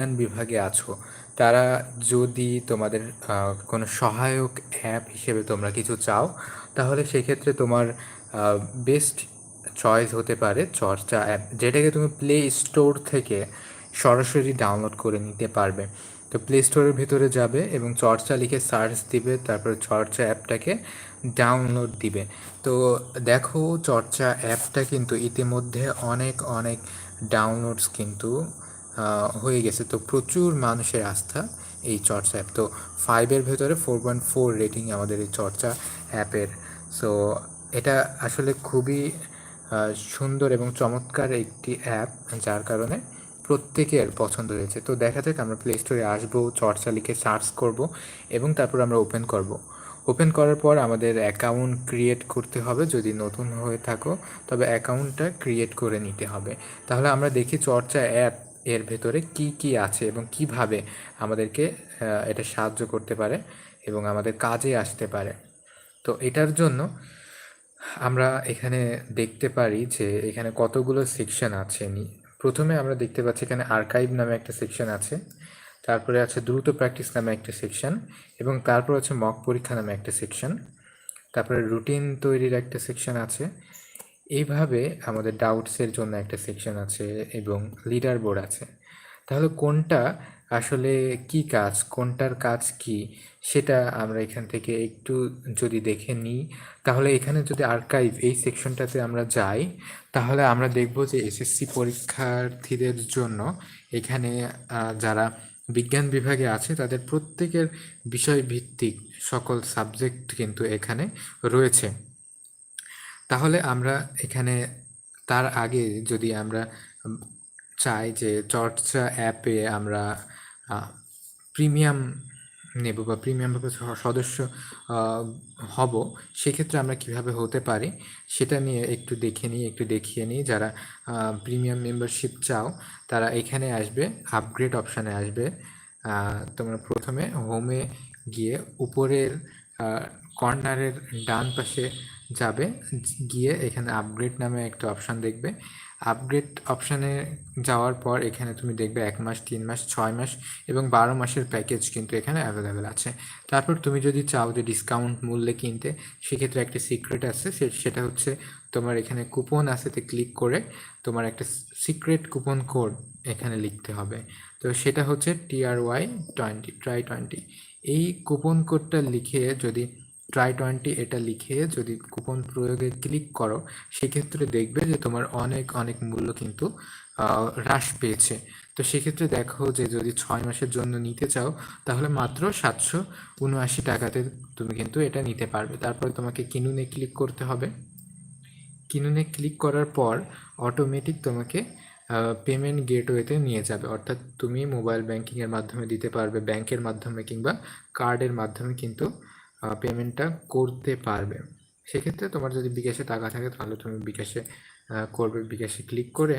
বিজ্ঞান বিভাগে আছো, তারা যদি তোমাদের কোনো সহায়ক অ্যাপ হিসেবে তোমরা কিছু চাও, তাহলে সেক্ষেত্রে তোমার বেস্ট চয়েস হতে পারে চর্চা অ্যাপ যেটাকে তুমি প্লে স্টোর থেকে সরাসরি ডাউনলোড করে নিতে পারবে। তো প্লে স্টোরের ভিতরে যাবে এবং চর্চা লিখে সার্চ দিবে, তারপর চর্চা অ্যাপটাকে ডাউনলোড দিবে। তো দেখো চর্চা অ্যাপটা কিন্তু ইতিমধ্যে অনেক অনেক ডাউনলোডস কিন্তু হয়ে গেছে। তো প্রচুর মানুষের আস্থা এই চর্চা অ্যাপ তো ফাইভের ভেতরে ফোর পয়েন্ট ফোর রেটিং আমাদের এই চর্চা অ্যাপের সো এটা আসলে খুবই সুন্দর এবং চমৎকার একটি অ্যাপ যার কারণে প্রত্যেকের পছন্দ হয়েছে। তো দেখা যাক আমরা প্লে স্টোরে আসব, চর্চা লিখে সার্চ করব এবং তারপর আমরা ওপেন করব। ওপেন করার পর আমাদের অ্যাকাউন্ট ক্রিয়েট করতে হবে। যদি নতুন হয়ে থাকো, তবে অ্যাকাউন্টটা ক্রিয়েট করে নিতে হবে। তাহলে আমরা দেখি চর্চা অ্যাপ এর ভেতরে কি কি আছে এবং কীভাবে আমাদেরকে এটা সাহায্য করতে পারে এবং আমাদের কাজে আসতে পারে। তো এটার জন্য আমরা এখানে দেখতে পারি যে এখানে কতগুলো সেকশন আছে। নি- প্রথমে আমরা দেখতে পাচ্ছি এখানে আর্কাইভ নামে একটা সেকশন আছে, তারপরে আছে দ্রুত প্র্যাকটিস নামে একটা সেকশন এবং তারপর আছে মক পরীক্ষা নামে একটা সেকশন তারপরে রুটিন তৈরির একটা সেকশন আছে এইভাবে আমাদের ডাউটসের জন্য একটা সেকশন আছে এবং লিডার বোর্ড আছে। তাহলে কোনটা আসলে কি কাজ, কোনটার কাজ কি, সেটা আমরা এখান থেকে একটু যদি দেখে নিই, তাহলে এখানে যদি আর্কাইভ এই সেকশনটাতে আমরা যাই, তাহলে আমরা দেখব যে এসএসসি পরীক্ষার্থীদের জন্য এখানে যারা বিজ্ঞান বিভাগে আছে, তাদের প্রত্যেকের বিষয়ভিত্তিক সকল সাবজেক্ট কিন্তু এখানে রয়েছে। তাহলে আমরা এখানে তার আগে যদি আমরা চাই যে চর্চা অ্যাপে আমরা প্রিমিয়াম নেব বা প্রিমিয়াম সদস্য হব, সেক্ষেত্রে আমরা কীভাবে হতে পারি সেটা নিয়ে একটু দেখে নিই, একটু দেখিয়ে নিই। যারা প্রিমিয়াম মেম্বারশিপ চাও, তারা এখানে আসবে, আপগ্রেড অপশানে আসবে তোমরা প্রথমে হোমে গিয়ে উপরের কর্নারের ডান পাশে যাবে। গিয়ে এখানে আপগ্রেড নামে একটা অপশান দেখবে। আপগ্রেড অপশানে যাওয়ার পর এখানে তুমি দেখবে এক মাস, তিন মাস, ছয় মাস এবং বারো মাসের প্যাকেজ কিন্তু এখানে অ্যাভেলেবেল আছে। তারপর তুমি যদি চাও যে ডিসকাউন্ট মূল্যে কিনতে, সেক্ষেত্রে একটা সিক্রেট আছে। সেটা হচ্ছে তোমার এখানে কুপন আছে তে ক্লিক করে তোমার একটা সিক্রেট কুপন কোড এখানে লিখতে হবে। তো সেটা হচ্ছে টিআরওয়াই টোয়েন্টি ট্রাই টোয়েন্টি এই কুপন কোডটা লিখে যদি ট্রাই টোয়েন্টি এটা লিখে যদি কুপন প্রয়োগে ক্লিক করো, সেক্ষেত্রে দেখবে যে তোমার অনেক অনেক মূল্য কিন্তু হ্রাস পেয়েছে। তো সেক্ষেত্রে দেখো যে যদি ছয় মাসের জন্য নিতে চাও, তাহলে মাত্র সাতশো উনআশি টাকাতে তুমি কিন্তু এটা নিতে পারবে। তারপরে তোমাকে কিনুনে ক্লিক করতে হবে। কিনুনে ক্লিক করার পর অটোমেটিক তোমাকে পেমেন্ট গেটওয়েতে নিয়ে যাবে। অর্থাৎ তুমি মোবাইল ব্যাংকিংয়ের মাধ্যমে দিতে পারবে ব্যাংকের মাধ্যমে কিংবা কার্ডের মাধ্যমে কিন্তু পেমেন্টটা করতে পারবে। সেক্ষেত্রে তোমার যদি বিকাশে টাকা থাকে, তাহলে তুমি বিকাশে করবে। বিকাশে ক্লিক করে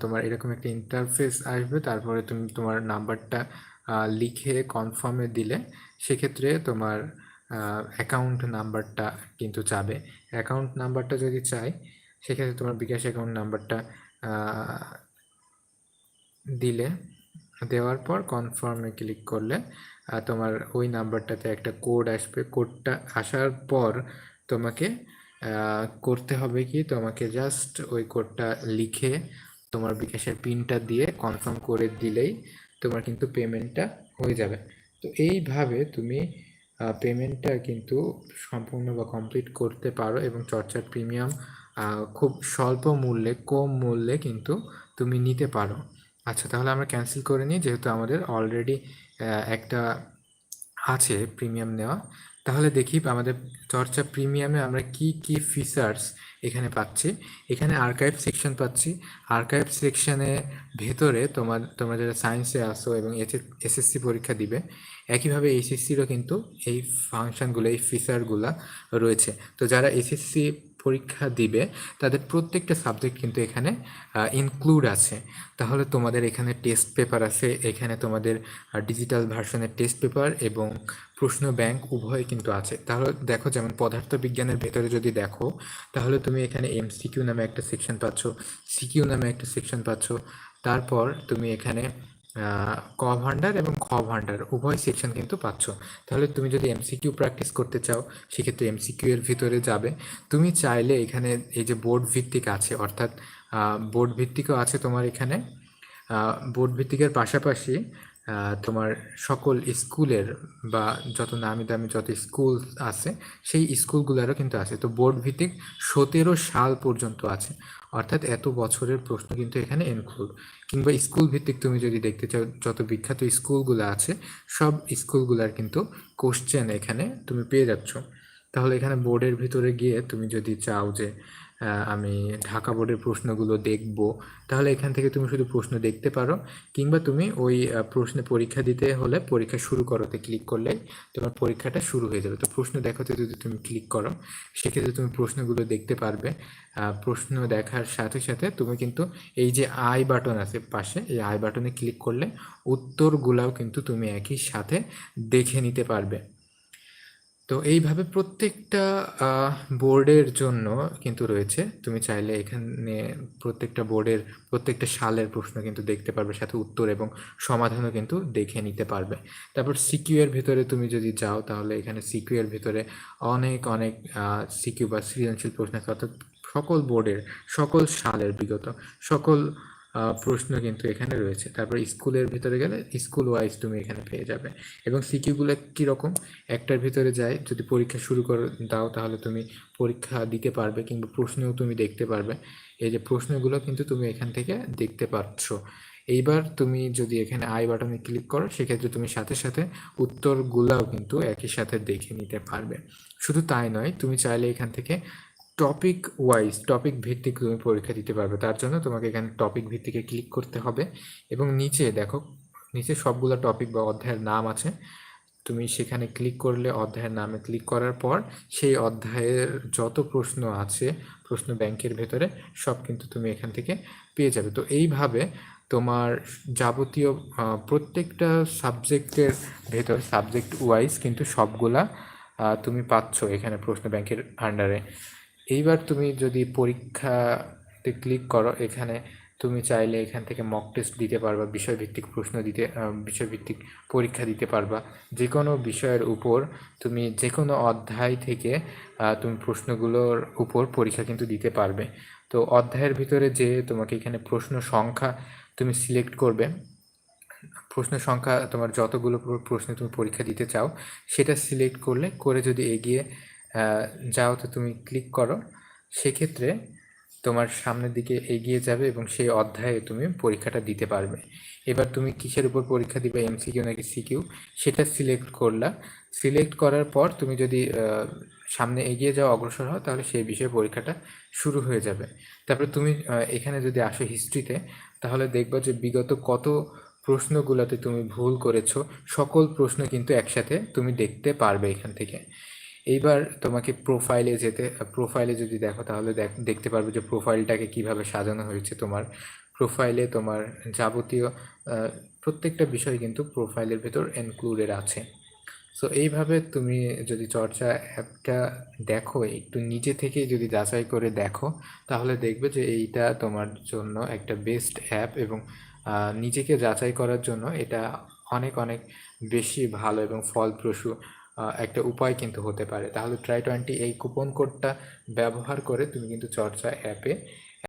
তোমার এরকম একটা ইন্টারফেস আসবে। তারপরে তুমি তোমার নাম্বারটা লিখে কনফার্মে দিলে, সেক্ষেত্রে তোমার অ্যাকাউন্ট নাম্বারটা কিন্তু চাবে অ্যাকাউন্ট নাম্বারটা যদি চাই, সেক্ষেত্রে তোমার বিকাশ অ্যাকাউন্ট নাম্বারটা দিলে, দেওয়ার পর কনফার্মে ক্লিক করলে তোমার ওই নাম্বারটাতে একটা কোড আসবে। কোডটা আসার পর তোমাকে করতে হবে কি? তোমাকে জাস্ট ওই কোডটা লিখে তোমার বিকাশের পিনটা দিয়ে কনফার্ম করে দিলেই তোমার কিন্তু পেমেন্টটা হয়ে যাবে। তো এইভাবে তুমি পেমেন্টটা কিন্তু সম্পূর্ণ বা কমপ্লিট করতে পারো এবং চর্চার প্রিমিয়াম খুব স্বল্প মূল্যে, কম মূল্যে কিন্তু তুমি নিতে পারো। আচ্ছা তাহলে আমরা ক্যান্সেল করে নিই যেহেতু আমাদের অলরেডি একটা আছে প্রিমিয়াম নেওয়া। তাহলে দেখি আমাদের চর্চা প্রিমিয়ামে আমরা কি কি ফিচার্স এখানে পাচ্ছি। এখানে আর্কাইভ সেকশন পাচ্ছি। আর্কাইভ সেকশনে ভেতরে তোমার, তোমরা যারা সায়েন্সে আসো এবং এসএসসি পরীক্ষা দিবে, একইভাবে এইচএসসিরও কিন্তু এই ফাংশনগুলো এই ফিচারগুলো রয়েছে। তো যারা এসএসসি পরীক্ষা দিবে, তাদের প্রত্যেকটা সাবজেক্ট কিন্তু এখানে ইনক্লুড আছে। তাহলে তোমাদের এখানে টেস্ট পেপার আছে, এখানে তোমাদের ডিজিটাল ভার্সনের টেস্ট পেপার এবং প্রশ্ন ব্যাংক উভয় কিন্তু আছে। তাহলে দেখো যেমন পদার্থ বিজ্ঞানের ভেতরে যদি দেখো, তাহলে তুমি এখানে এমসিকিউ নামে একটা সেকশন পাচ্ছ সিকিউ নামে একটা সেকশন পাচ্ছ, তারপর তুমি এখানে ক ভান্ডার এবং খ ভান্ডার উভয় সেকশন কিন্তু পাচ্ছ। তাহলে তুমি যদি এমসিকিউ প্র্যাকটিস করতে চাও, সেক্ষেত্রে এমসিকিউ এর ভিতরে যাবে। তুমি চাইলে এখানে এই যে বোর্ড ভিত্তিক আছে, অর্থাৎ বোর্ড ভিত্তিকও আছে তোমার এখানে। বোর্ড ভিত্তিকের পাশাপাশি তোমার সকল স্কুলের বা যত নামি দামি যত স্কুল আছে, সেই স্কুলগুলোরও কিন্তু আছে। তো বোর্ড ভিত্তিক সতেরো সাল পর্যন্ত আছে। অর্থাৎ এত বছরের প্রশ্ন কিন্তু এখানে ইনক্লুড কিংবা স্কুল ভিত্তিক তুমি যদি দেখতে চাও, যত বিখ্যাত স্কুলগুলো আছে, সব স্কুলগুলার কিন্তু কোশ্চেন এখানে তুমি পেয়ে যাচ্ছ। তাহলে এখানে বোর্ডের ভিতরে গিয়ে তুমি যদি চাও যে আমি ঢাকা বোর্ডের প্রশ্নগুলো দেখব। তাহলে এখান থেকে তুমি শুধু প্রশ্ন দেখতে পারো, কিংবা তুমি ওই প্রশ্নে পরীক্ষা দিতে হলে পরীক্ষা শুরু করোতে ক্লিক করলেই তোমার পরীক্ষাটা শুরু হয়ে যাবে। তো প্রশ্ন দেখাতে যদি তুমি ক্লিক করো, সেক্ষেত্রে তুমি প্রশ্নগুলো দেখতে পারবে। প্রশ্ন দেখার সাথে সাথে তুমি কিন্তু এই যে আই বাটন আছে পাশে, এই আই বাটনে ক্লিক করলে উত্তরগুলাও কিন্তু তুমি একই সাথে দেখে নিতে পারবে। তো এইভাবে প্রত্যেকটা বোর্ডের জন্য কিন্তু রয়েছে। তুমি চাইলে এখানে প্রত্যেকটা বোর্ডের প্রত্যেকটা সালের প্রশ্ন কিন্তু দেখতে পারবে, সাথে উত্তর এবং সমাধানও কিন্তু দেখে নিতে পারবে। তারপর সিকিউয়ের ভিতরে তুমি যদি যাও, তাহলে এখানে সিকিউয়ের ভিতরে অনেক অনেক সিকিউ বা সৃজনশীল প্রশ্ন অর্থাৎ সকল বোর্ডের, সকল সালের বিগত, সকল প্রশ্ন কিন্তু এখানে রয়েছে। তারপর স্কুলের ভিতরে গেলে স্কুল ওয়াইজ তুমি এখানে পেয়ে যাবে। এবং সিকিউগুলো কীরকম? একটার ভিতরে যায়, যদি পরীক্ষা শুরু করে দাও, তাহলে তুমি পরীক্ষা দিতে পারবে কিংবা প্রশ্নও তুমি দেখতে পারবে। এই যে প্রশ্নগুলো কিন্তু তুমি এখান থেকে দেখতে পাচ্ছ। এইবার তুমি যদি এখানে আই বাটনে ক্লিক করো, সেক্ষেত্রে তুমি সাথে সাথে উত্তরগুলাও কিন্তু একই সাথে দেখে নিতে পারবে। শুধু তাই নয়, তুমি চাইলে এখান থেকে টপিক ওয়াইজ টপিক ভিত্তিক তুমি পরীক্ষা দিতে পারবে। তার জন্য তোমাকে এখানে টপিক ভিত্তিকে ক্লিক করতে হবে এবং নিচে দেখো, নিচে সবগুলো টপিক বা অধ্যায়ের নাম আছে। তুমি সেখানে ক্লিক করলে অধ্যায়ের নামে ক্লিক করার পর সেই অধ্যায়ের যত প্রশ্ন আছে, প্রশ্ন ব্যাংকের ভেতরে, সব কিন্তু তুমি এখান থেকে পেয়ে যাবে। তো এইভাবে তোমার যাবতীয় প্রত্যেকটা সাবজেক্টের ভেতর সাবজেক্ট ওয়াইজ কিন্তু সবগুলা তুমি পাচ্ছ এখানে প্রশ্ন ব্যাংকের আন্ডারে এইবার তুমি যদি পরীক্ষাতে ক্লিক করো, এখানে তুমি চাইলে এখান থেকে মক টেস্ট দিতে পারবা, বিষয়ভিত্তিক প্রশ্ন দিতে বিষয়ভিত্তিক পরীক্ষা দিতে পারবা। যে কোনো বিষয়ের উপর তুমি যে কোনো অধ্যায় থেকে তুমি প্রশ্নগুলোর উপর পরীক্ষা কিন্তু দিতে পারবে। তো অধ্যায়ের ভিতরে যে তোমাকে এখানে প্রশ্ন সংখ্যা তুমি সিলেক্ট করবে, প্রশ্ন সংখ্যা তোমার যতগুলো প্র- প্রশ্নে তুমি পরীক্ষা দিতে চাও, সেটা সিলেক্ট করলে, করে যদি এগিয়ে আহ, যাও তো তুমি ক্লিক করো। সেক্ষেত্রে তোমার সামনের দিকে এগিয়ে যাবে এবং সেই অধ্যায়ে তুমি পরীক্ষাটা দিতে পারবে। এবার তুমি কিসের উপর পরীক্ষা দিবে এমসিকিউ নাকি সিকিউ সেটা সিলেক্ট করলা। সিলেক্ট করার পর তুমি যদি সামনে এগিয়ে যাও অগ্রসর হও তাহলে সেই বিষয়ে পরীক্ষাটা শুরু হয়ে যাবে। তারপরে তুমি এখানে যদি আসো হিস্ট্রিতে তাহলে দেখবা যে বিগত কত প্রশ্নগুলোতে তুমি ভুল করেছ। সকল প্রশ্ন কিন্তু একসাথে তুমি দেখতে পারবে এখান থেকে। এইবার তোমাকে প্রোফাইলে যেতে প্রোফাইলে যদি দেখো তাহলে দেখ- দেখতে পারবে যে প্রোফাইলটাকে কীভাবে সাজানো হয়েছে তোমার। প্রোফাইলে তোমার যাবতীয় প্রত্যেকটা বিষয় কিন্তু প্রোফাইলের ভেতর ইনক্লুডেড আছে। সো এইভাবে তুমি যদি চর্চা অ্যাপটা দেখো, একটু নিজে থেকে যদি যাচাই করে দেখো, তাহলে দেখবে যে এইটা তোমার জন্য একটা বেস্ট অ্যাপ এবং নিজেকে যাচাই করার জন্য এটা অনেক অনেক বেশি ভালো এবং ফলপ্রসূ। একটা উপায় কিন্তু হতে পারে। তাহলে ট্রাই টোয়েন্টি এই কুপন কোডটা ব্যবহার করে তুমি কিন্তু চর্চা অ্যাপে